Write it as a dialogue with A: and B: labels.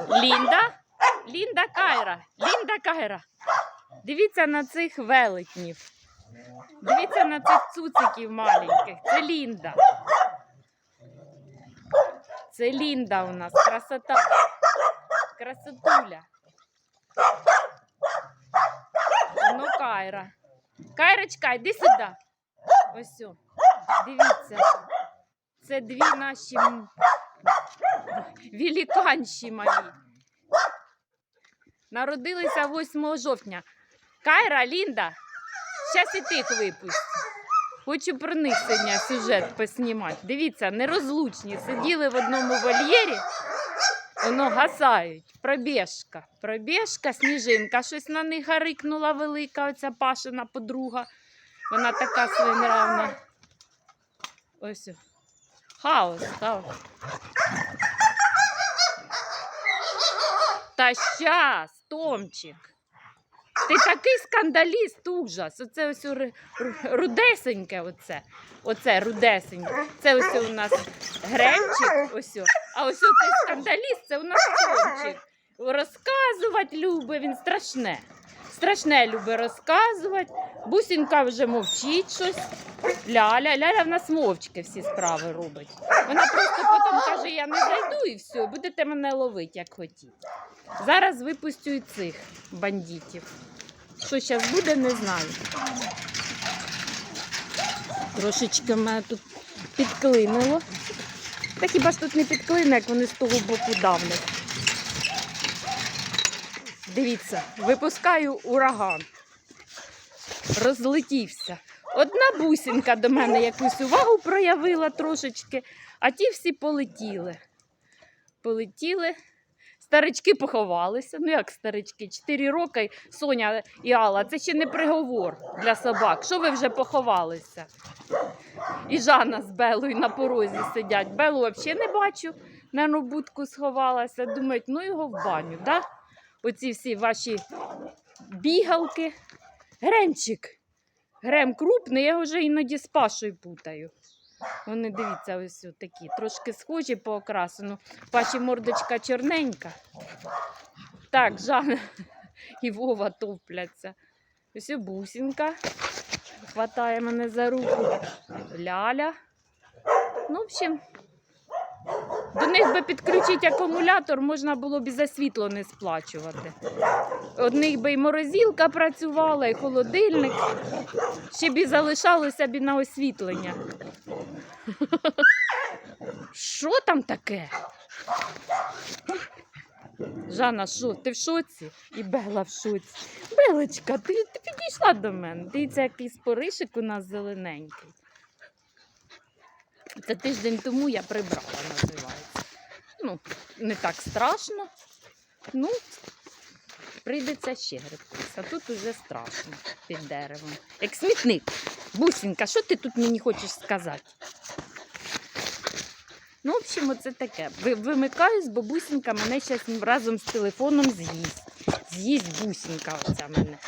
A: Лінда? Лінда Кайра. Лінда Кайра. Дивіться на цих велетнів. Дивіться на цих цуциків маленьких. Це Лінда. Це Лінда у нас. Красота. Красотуля. Ну, Кайра. Кайрочка, йди сюди. Ось. Дивіться. Це дві наші м- великанші малі. Народилися 8 жовтня. Кайра, Лінда, зараз і тих випустю. Хочу про них сьогодні сюжет поснімати. Дивіться, нерозлучні. Сиділи в одному вольєрі, воно гасають. Пробіжка. Пробіжка, сніжинка. Щось на них гарикнула велика, оця Пашина подруга. Вона така своєнравна. Ось. Хаос, хаос. Та щас, Томчик. Ти такий скандаліст, ужас. Оце ось ру- ру- рудесеньке, оце. Оце рудесеньке. Це ось у нас Гремчик, ось. А ось цей скандаліст, це у нас Томчик. Розказувати любить, він страшне. Страшне любить розказувати. Бусінка вже мовчить щось. Ляля, Ляля в нас мовчки всі справи робить. Вона просто потім каже, я не зайду і все, будете мене ловити, як хотіть. Зараз випустю і цих бандитів. Що зараз буде, не знаю. Трошечки мене тут підклинило. Та хіба ж тут не підклине, як вони з того боку давлять. Дивіться, випускаю ураган. Розлетівся. Одна бусинка до мене якусь увагу проявила трошечки, а ті всі полетіли. Полетіли. Старички поховалися. Ну як старички? Чотири роки Соня і Алла, це ще не приговор для собак. Що ви вже поховалися? І Жанна з Белою на порозі сидять. Белу взагалі не бачу. На будку сховалася. Думають, ну його в баню, да? Оці всі ваші бігалки. Гремчик. Грем крупний, я його вже іноді з пашою путаю. Вони дивіться, ось такі, трошки схожі по окрасу. Ну, Паші мордочка чорненька. Так, Жанна і Вова топляться. Ось бусінка. Хватає мене за руку. Ляля. Ну, в общем, до них би підключити акумулятор, можна було б і за світло не сплачувати. Одних би і морозилка працювала, і холодильник. Ще б і залишалося б і на освітлення. Що там таке? Жанна, що, ти в шоці? І Бела в шоці. Белочка, ти, ти підійшла до мене. Дивіться, який споришик у нас зелененький. Це тиждень тому я прибрала, називається. Ну, не так страшно. Ну, прийдеться ще гребтися. А тут уже страшно під деревом. Як смітник. Бусінка, що ти тут мені хочеш сказати? Ну, в общем, оце таке. Ви- Вимикаюсь, бо бусінка мене зараз разом з телефоном з'їсть. З'їсть бусінка оця мене.